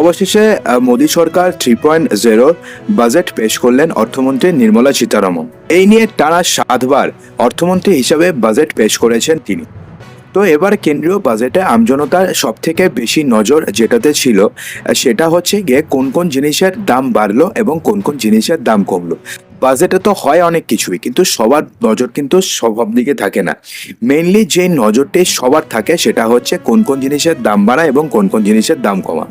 অবশেষে মোদী সরকার three point zero budget পেশ করলেন অর্থমন্ত্রী নির্মলা সীতারামন। এই নিয়ে টানা সাতবার অর্থমন্ত্রী হিসাবে বাজেট পেশ করেছেন তিনি। তো এবার কেন্দ্রীয় বাজেটে আমজনতার সব থেকে বেশি নজর যেটাতে ছিল সেটা হচ্ছে গিয়ে কোন কোন জিনিসের দাম বাড়লো এবং কোন কোন জিনিসের দাম কমলো। বাজেটে তো হয় অনেক কিছুই, কিন্তু সবার নজর কিন্তু সব দিকে থাকে না। মেনলি যে নজরটি সবার থাকে সেটা হচ্ছে কোন কোন জিনিসের দাম বাড়া এবং কোন কোন জিনিসের দাম কমা।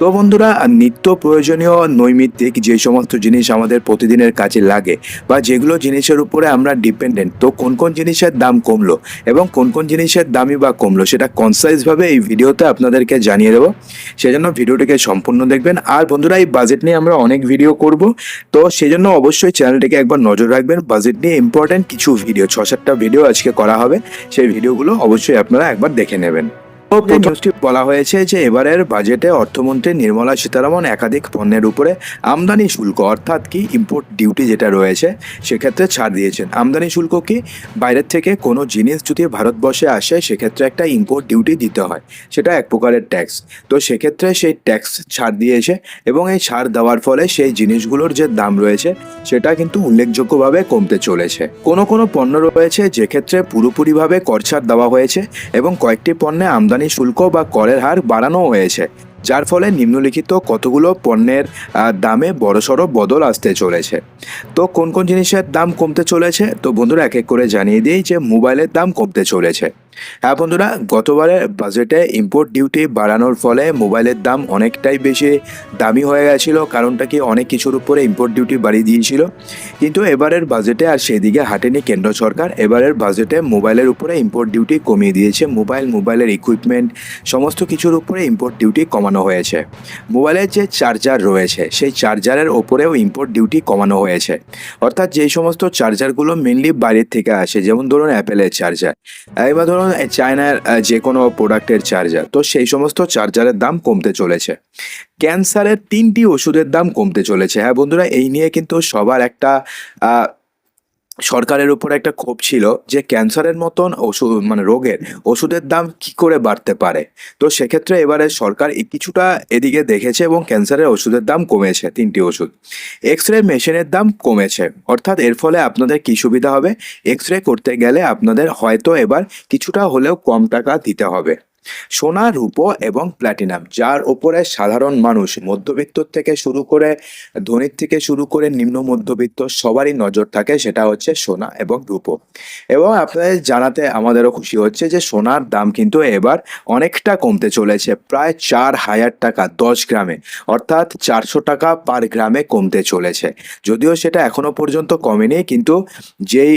তো বন্ধুরা, নিত্য প্রয়োজনীয় নৈমিত্তিক যে সমস্ত জিনিস আমাদের প্রতিদিনের কাজে লাগে বা যেগুলো জিনিসের উপরে আমরা ডিপেন্ডেন্ট তো কোন কোন জিনিসের দাম কমলো এবং কোন কোন জিনিসের দামই বা কমলো সেটা কনসাইজভাবে এই ভিডিওতে আপনাদেরকে জানিয়ে দেবো। সেজন্য ভিডিওটিকে সম্পূর্ণ দেখবেন। আর বন্ধুরা, এই বাজেট নিয়ে আমরা অনেক ভিডিও করব। তো সেজন্য অবশ্যই চ্যানেলটিকে একবার নজর রাখবেন। বাজেট নিয়ে ইম্পর্ট্যান্ট কিছু ভিডিও ছ সাতটা ভিডিও আজকে করা হবে। সেই ভিডিওগুলো অবশ্যই আপনারা একবার দেখে নেবেন। প্রথমটি বলা হয়েছে যে এবারের বাজেটে অর্থমন্ত্রী নির্মলা সীতারামন একাধিক পণ্যের উপরে আমদানি শুল্ক অর্থাৎ কি ইম্পোর্ট ডিউটি যেটা রয়েছে সেক্ষেত্রে ছাড় দিয়েছেন। আমদানি শুল্ক কি? বাইরের থেকে কোনো জিনিস যদি ভারতবর্ষে আসে সেক্ষেত্রে একটা ইম্পোর্ট ডিউটি দিতে হয়। সেটা এক প্রকারের ট্যাক্স তো সেক্ষেত্রে সেই ট্যাক্স ছাড় দিয়েছে এবং এই ছাড় দেওয়ার ফলে সেই জিনিসগুলোর যে দাম রয়েছে সেটা কিন্তু উল্লেখযোগ্যভাবে কমতে চলেছে। কোনো কোনো পণ্য রয়েছে যেক্ষেত্রে পুরোপুরিভাবে কর ছাড় দেওয়া হয়েছে এবং কয়েকটি পণ্যে আমদানি শুল্ক বা করের হার বাড়ানো হয়েছে। যার ফলে নিম্নলিখিত কতগুলো পণ্যের দামে বড়সড় বদল আসতে চলেছে। তো কোন কোন জিনিসের দাম কমতে চলেছে? তো বন্ধুরা এক এক করে জানিয়ে দিই যে মোবাইলের দাম কমতে চলেছে। হ্যাঁ বন্ধুরা গতবারের বাজেটে ইম্পোর্ট ডিউটি বাড়ানোর ফলে মোবাইলের দাম অনেকটাই বেশি দামি হয়ে গেছিল, কারণটা কি অনেক কিছুর উপরে ইম্পোর্ট ডিউটি বাড়িয়ে দিয়েছিল। কিন্তু এবারের বাজেটে আর সেদিকে হাঁটেনি কেন্দ্র সরকার, এবারের বাজেটে মোবাইলের উপরে ইম্পোর্ট ডিউটি কমিয়ে দিয়েছে। মোবাইল মোবাইলের ইকুইপমেন্ট সমস্ত কিছুর উপরে ইম্পোর্ট ডিউটি কমানো হয়েছে। মোবাইলের যে চার্জার রয়েছে, সেই চার্জারের ওপরেও ইম্পোর্ট ডিউটি কমানো হয়েছে। অর্থাৎ যেই সমস্ত চার্জারগুলো মেনলি বাইরের থেকে আসে, যেমন ধরুন অ্যাপেলের চার্জার এবার ধরুন চায়নার যে কোনো প্রোডাক্টের চার্জার। তো সেই সমস্ত চার্জারের দাম কমতে চলেছে। ক্যান্সারের তিনটি ওষুধের দাম কমতে চলেছে। হ্যাঁ বন্ধুরা, এই নিয়ে কিন্তু সবার একটা সরকারের উপর একটা ক্ষোভ ছিল যে ক্যান্সারের মতন ওষুধ মানে রোগের ওষুধের দাম কি করে বাড়তে পারে? তো সেক্ষেত্রে এবারে সরকার কিছুটা এদিকে দেখেছে এবং ক্যান্সারের ওষুধের দাম কমেছে, তিনটি ওষুধ। এক্স রে মেশিনের দাম কমেছে। অর্থাৎ এর ফলে আপনাদের কি সুবিধা হবে? এক্স রে করতে গেলে আপনাদের হয়তো এবার কিছুটা হলেও কম টাকা দিতে হবে। সোনা, রূপো এবং প্ল্যাটিনাম যার ওপরে সাধারণ মানুষ মধ্যবিত্ত থেকে শুরু করে ধনীর থেকে শুরু করে নিম্ন মধ্যবিত্ত সবারই নজর থাকে, সেটা হচ্ছে সোনা এবং রূপো। এবং আপনাদের জানাতে আমাদেরও খুশি হচ্ছে যে সোনার দাম কিন্তু এবার অনেকটা কমতে চলেছে, প্রায় চার হাজার টাকা দশ গ্রামে, অর্থাৎ চারশো টাকা পার গ্রামে কমতে চলেছে। যদিও সেটা এখনও পর্যন্ত কমেনি, কিন্তু যেই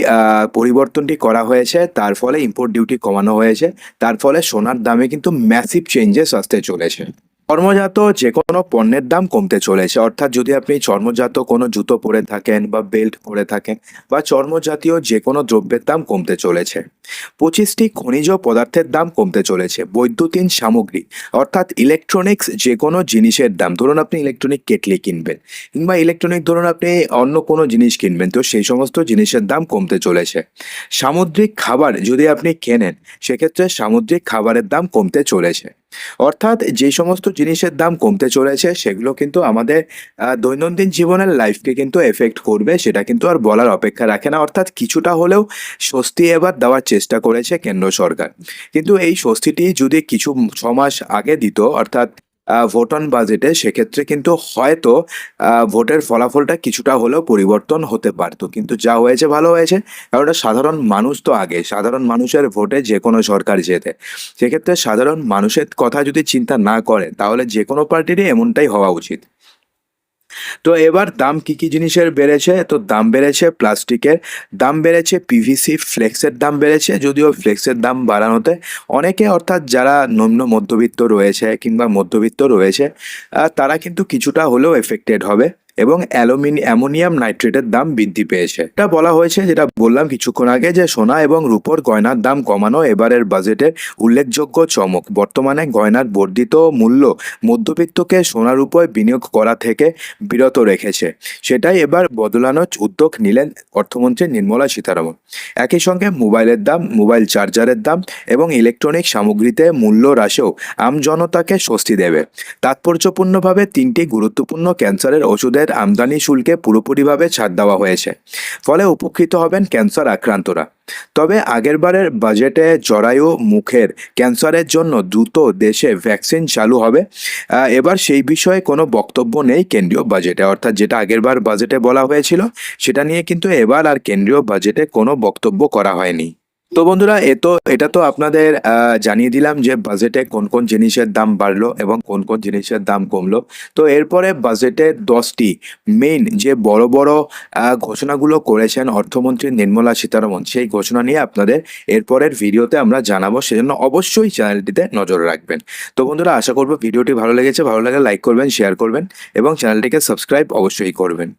পরিবর্তনটি করা হয়েছে, তার ফলে ইম্পোর্ট ডিউটি কমানো হয়েছে, তার ফলে সোনার দামে কিন্তু ম্যাসিভ চেঞ্জেস আসতে চলেছে। চর্মজাত যে কোনো পণ্যের দাম কমতে চলেছে। অর্থাৎ যদি আপনি চর্মজাত কোনো জুতো পরে থাকেন বা বেল্ট পরে থাকেন বা চর্মজাতীয় যে কোনো দ্রব্যের দাম কমতে চলেছে। পঁচিশটি খনিজ পদার্থের দাম কমতে চলেছে। বৈদ্যুতিন সামগ্রী, অর্থাৎ ইলেকট্রনিক্স যে কোনো জিনিসের দাম। ধরুন আপনি ইলেকট্রনিক কেটলি কিনবেন কিংবা ইলেকট্রনিক ধরুন আপনি অন্য কোনো জিনিস কিনবেন, তো সেই সমস্ত জিনিসের দাম কমতে চলেছে। সামুদ্রিক খাবার যদি আপনি কেনেন, সেক্ষেত্রে সামুদ্রিক খাবারের দাম কমতে চলেছে। অর্থাৎ যে সমস্ত জিনিসের দাম কমতে চলেছে, সেগুলো কিন্তু আমাদের দৈনন্দিন জীবনের লাইফকে কিন্তু এফেক্ট করবে, সেটা কিন্তু আর বলার অপেক্ষা রাখে না। অর্থাৎ কিছুটা হলেও স্বস্তি এবার দেওয়ার চেষ্টা করেছে কেন্দ্র সরকার। কিন্তু এই স্বস্তিটি যদি কিছু ছমাস মাস আগে দিত, অর্থাৎ আহ, ভোট অন বাজেটে সেক্ষেত্রে কিন্তু হয়তো ভোটের ফলাফলটা কিছুটা হলেও পরিবর্তন হতে পারতো। কিন্তু যা হয়েছে ভালো হয়েছে কারণ সাধারণ মানুষ তো আগে সাধারণ মানুষের ভোটে যে কোনো সরকার যেতে। সেক্ষেত্রে সাধারণ মানুষের কথা যদি চিন্তা না করে তাহলে যে কোনো পার্টিরই এমনটাই হওয়া উচিত। তো এবার দাম কি কি জিনিসের বেড়েছে? তো দাম বেড়েছে প্লাস্টিকের, দাম বেড়েছে পিভিসি ফ্লেক্সের দাম বেড়েছে, যদিও ফ্লেক্সের দাম বাড়ানোতে অনেকে অর্থাৎ যারা নিম্ন মধ্যবিত্ত রয়েছে কিংবা মধ্যবিত্ত রয়েছে তারা কিন্তু কিছুটা হলেও এফেক্টেড হবে। এবং অ্যালুমিনি অ্যামোনিয়াম নাইট্রেটের দাম বৃদ্ধি পেয়েছে। এটা বলা হয়েছে, যেটা বললাম কিছুক্ষণ আগে, যে সোনা এবং রূপোর গয়নার দাম কমানো এবারের বাজেটের উল্লেখযোগ্য চমক। বর্তমানে গয়নার বর্ধিত মূল্য মধ্যবিত্তকে সোনার উপর বিনিয়োগ করা থেকে বিরত রেখেছে। সেটাই এবার বদলানোর উদ্যোগ নিলেন অর্থমন্ত্রী নির্মলা সীতারামন। একই সঙ্গে মোবাইলের দাম, মোবাইল চার্জারের দাম এবং ইলেকট্রনিক সামগ্রীতে মূল্য হ্রাসেও আমজনতাকে স্বস্তি দেবে। তাৎপর্যপূর্ণভাবে তিনটি গুরুত্বপূর্ণ ক্যান্সারের ওষুধের আমদানি শুল্কে পুরোপুরিভাবে ছাড় দেওয়া হয়েছে। ফলে উপকৃত হবেন ক্যান্সার আক্রান্তরা। তবে আগেরবারের বাজেটে জরায়ু মুখের ক্যান্সারের জন্য দ্রুত দেশে ভ্যাকসিন চালু হবে। এবার সেই বিষয়ে কোনো বক্তব্য নেই কেন্দ্রীয় বাজেটে। অর্থাৎ যেটা আগেরবার বাজেটে বলা হয়েছিল, সেটা নিয়ে কিন্তু এবার আর কেন্দ্রীয় বাজেটে কোনো বক্তব্য করা হয়নি। তো বন্ধুরা, এ তো, এটা তো আপনাদের জানিয়ে দিলাম যে বাজেটে কোন কোন জিনিসের দাম বাড়লো এবং কোন কোন জিনিসের দাম কমলো। তো এরপরে বাজেটে দশটি মেইন যে বড় বড় ঘোষণাগুলো করেছেন অর্থমন্ত্রী নির্মলা সীতারমন, সেই ঘোষণা নিয়ে আপনাদের এরপরের ভিডিওতে আমরা জানাব, সেজন্য অবশ্যই চ্যানেলটিতে নজর রাখবেন। তো বন্ধুরা, আশা করব ভিডিওটি ভালো লেগেছে, ভালো লাগলে লাইক করবেন শেয়ার করবেন এবং চ্যানেলটিকে সাবস্ক্রাইব অবশ্যই করবেন।